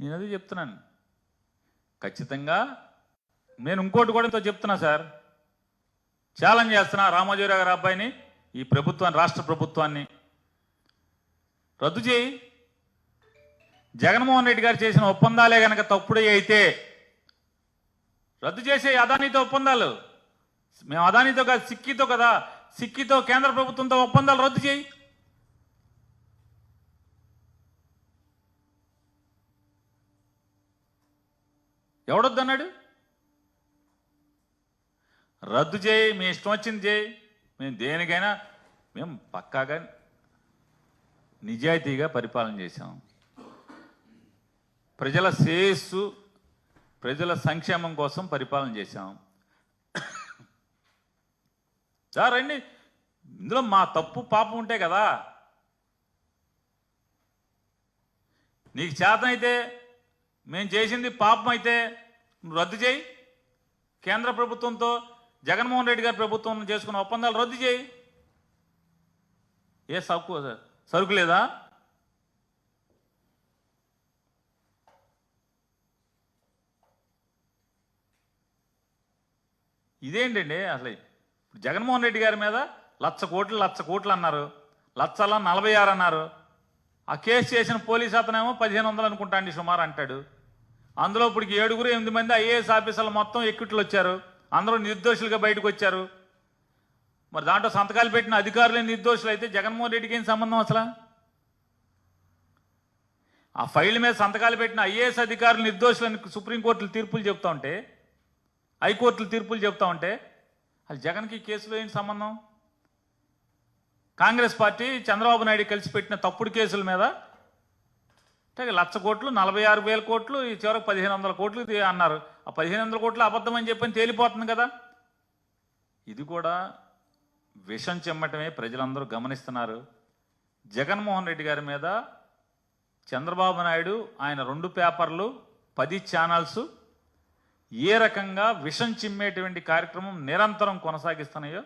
నేను అదే చెప్తున్నాను. ఖచ్చితంగా నేను ఇంకోటి కూడా ఇంతో చెప్తున్నా సార్. ఛాలెంజ్ చేస్తున్నా రామోజీరావు గారి అబ్బాయిని ఈ ప్రభుత్వాన్ని రాష్ట్ర ప్రభుత్వాన్ని. రద్దు చేయి. జగన్మోహన్ రెడ్డి గారు చేసిన ఒప్పందాలే కనుక తప్పుడే అయితే రద్దు చేసే అదానితో ఒప్పందాలు. మేము అదానీతో కాదు సిక్కితో కదా సిక్కితో కేంద్ర ప్రభుత్వంతో ఒప్పందాలు రద్దు చేయి. ఎవడొద్దన్నాడు? రద్దు చేయి మీ ఇష్టం వచ్చింది చేయి. మేము దేనికైనా మేము పక్కాగా నిజాయితీగా పరిపాలన చేశాం. ప్రజల శ్రేయస్సు ప్రజల సంక్షేమం కోసం పరిపాలన చేశాం. సార్ ఇందులో మా తప్పు పాపం ఉంటే కదా. నీకు చేతనైతే మేము చేసింది పాపం అయితే రద్దు చేయి. కేంద్ర ప్రభుత్వంతో జగన్మోహన్ రెడ్డి గారి ప్రభుత్వం చేసుకున్న ఒప్పందాలు రద్దు చేయి. ఏ సరుకు సరుకు లేదా ఇదేంటండి అసలు? ఇప్పుడు జగన్మోహన్ రెడ్డి గారి మీద లక్ష కోట్లు లక్ష కోట్లు అన్నారు. లక్షల నలభై ఆరు అన్నారు. ఆ కేసు చేసిన పోలీస్ అతనేమో పదిహేను వందలు అనుకుంటాండి సుమారు అంటాడు. అందులో ఇప్పుడు ఏడుగురు ఎనిమిది మంది ఐఏఎస్ ఆఫీసర్లు మొత్తం ఎక్కిట్లు వచ్చారు. అందరూ నిర్దోషులుగా బయటకు వచ్చారు. మరి దాంట్లో సంతకాలు పెట్టిన అధికారులే నిర్దోషులు అయితే జగన్మోహన్ రెడ్డికి ఏం సంబంధం అసలు? ఆ ఫైల్ మీద సంతకాలు పెట్టిన ఐఏఎస్ అధికారులు నిర్దోషులని సుప్రీంకోర్టులు తీర్పులు చెప్తా ఉంటే హైకోర్టులు తీర్పులు చెప్తా ఉంటే అది జగన్కి కేసులో ఏంటి సంబంధం? కాంగ్రెస్ పార్టీ చంద్రబాబు నాయుడు కలిసి పెట్టిన తప్పుడు కేసుల మీద అంటే లక్ష కోట్లు నలభై ఆరు వేల కోట్లు ఈ చివరకు పదిహేను వందల కోట్లు అన్నారు. ఆ పదిహేను వందల కోట్లు అబద్ధం అని చెప్పని తేలిపోతుంది కదా? ఇది కూడా విషం చెమ్మటమే ప్రజలందరూ గమనిస్తున్నారు. జగన్మోహన్ రెడ్డి గారి మీద చంద్రబాబు నాయుడు ఆయన రెండు పేపర్లు పది ఛానల్స్ ఏ రకంగా విషం చిమ్మేటువంటి కార్యక్రమం నిరంతరం కొనసాగిస్తున్నాయో